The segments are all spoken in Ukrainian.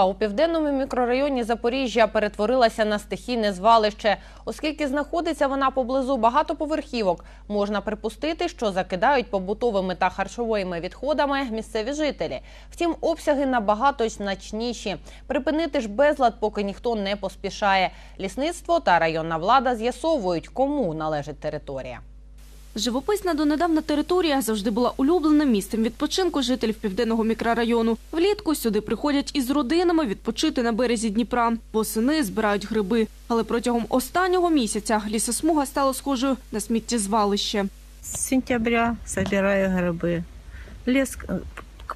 А у південному мікрорайоні Запоріжжя перетворилася на стихійне звалище. Оскільки знаходиться вона поблизу багатоповерхівок, можна припустити, що закидають побутовими та харчовими відходами місцеві жителі. Втім, обсяги набагато значніші. Припинити ж безлад, поки ніхто не поспішає. Лісництво та районна влада з'ясовують, кому належить територія. Живописна донедавна територія завжди була улюбленим місцем відпочинку жителів південного мікрорайону. Влітку сюди приходять із родинами відпочити на березі Дніпра. Восени збирають гриби. Але протягом останнього місяця лісосмуга стала схожою на сміттєзвалище. З сентября збираю гриби. К-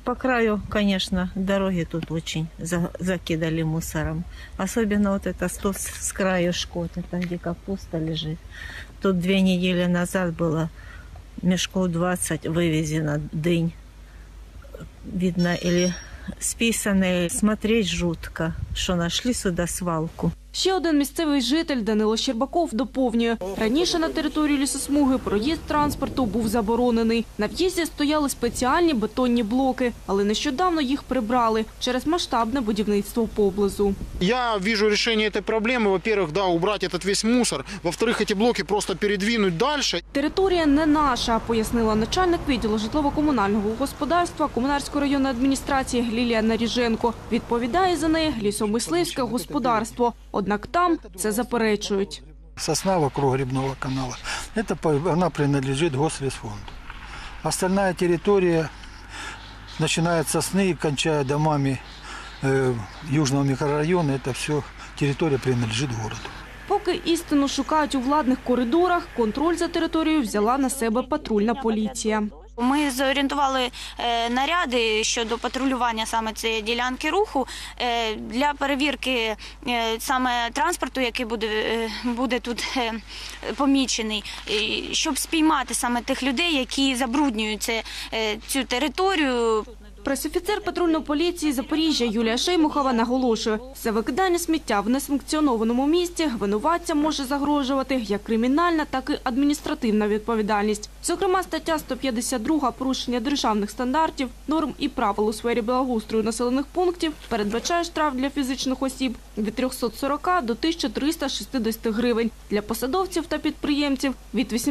по краю, конечно, дороги тут очень за- закидали мусором. Особенно вот это что с, краю шкоты, там где капуста лежит. Тут две недели назад было мешков 20 вывезено дынь. Видно, или списанные. Смотреть жутко, что нашли сюда свалку. Ще один місцевий житель Данило Щербаков доповнює. Раніше на території лісосмуги проїзд транспорту був заборонений. На в'їзді стояли спеціальні бетонні блоки, але нещодавно їх прибрали через масштабне будівництво поблизу. Я вижу решение этой проблемы. Во-первых, да, убрать этот весь мусор. Во-вторых, эти блоки просто передвинуть дальше. Територія не наша, пояснила начальник відділу житлово-комунального господарства Комунарської районної адміністрації Лілія Наріженко. Відповідає за неї лісомисливське господарство. Однак там це заперечують. Сосна вокруг грибного канала, это, по- она принадлежит Гослесфонду. Остальная территория, начиная от сосны и кончая домами э, южного микрорайона, это все территория принадлежит городу. Поки істину шукають у владних коридорах, контроль за територією взяла на себе патрульна поліція. Ми зорієнтували е, наряди щодо патрулювання саме цієї ділянки руху е, для перевірки е, саме транспорту, який буде, буде тут помічений, щоб спіймати саме тих людей, які забруднюють цю територію. Пресофіцер патрульної поліції Запоріжжя Юлія Шеймухова наголошує, за викидання сміття в несанкціонованому місці винуватцям може загрожувати як кримінальна, так і адміністративна відповідальність. Зокрема, стаття 152 порушення державних стандартів, норм і правил у сфері благоустрою населених пунктів передбачає штраф для фізичних осіб від 340 до 1360 гривень, для посадовців та підприємців від 80